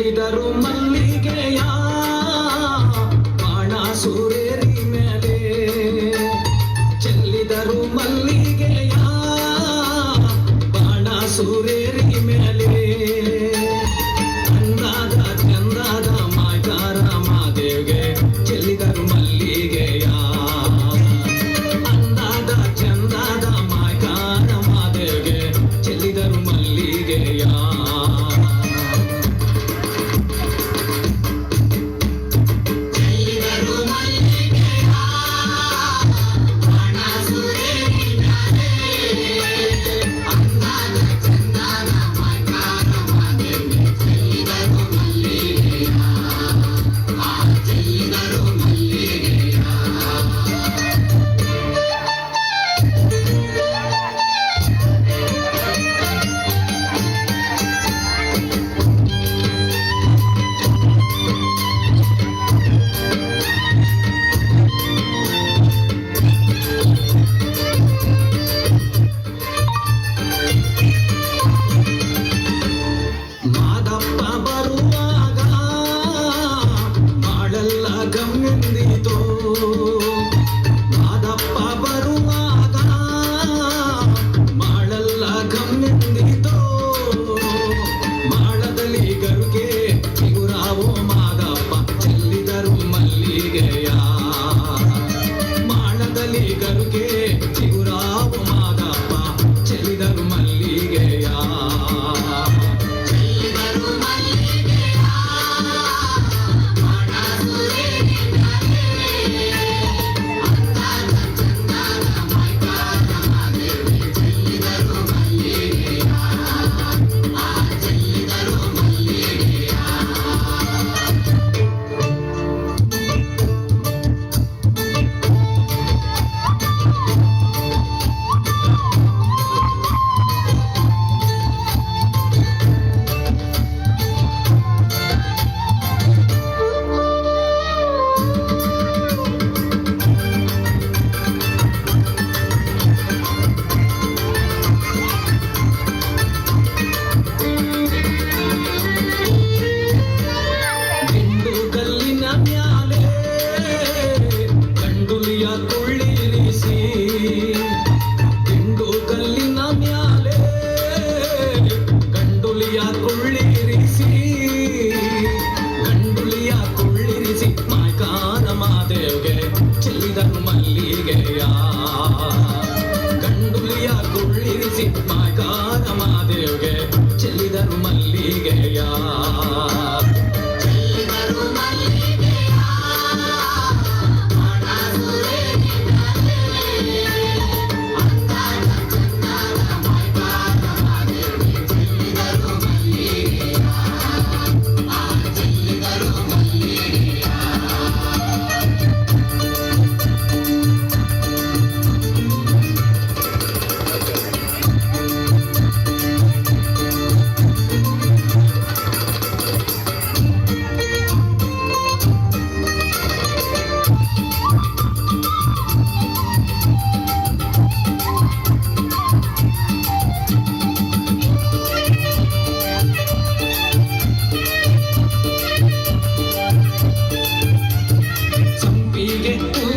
ലിതറു മല്ലികയാ. ಸಿಕ್ಕ ಮಾಟ ಮಾದೇವ್ಗೆ ಚೆಲ್ಲಿದರು ಮಲ್ಲಿಗೆಯ you get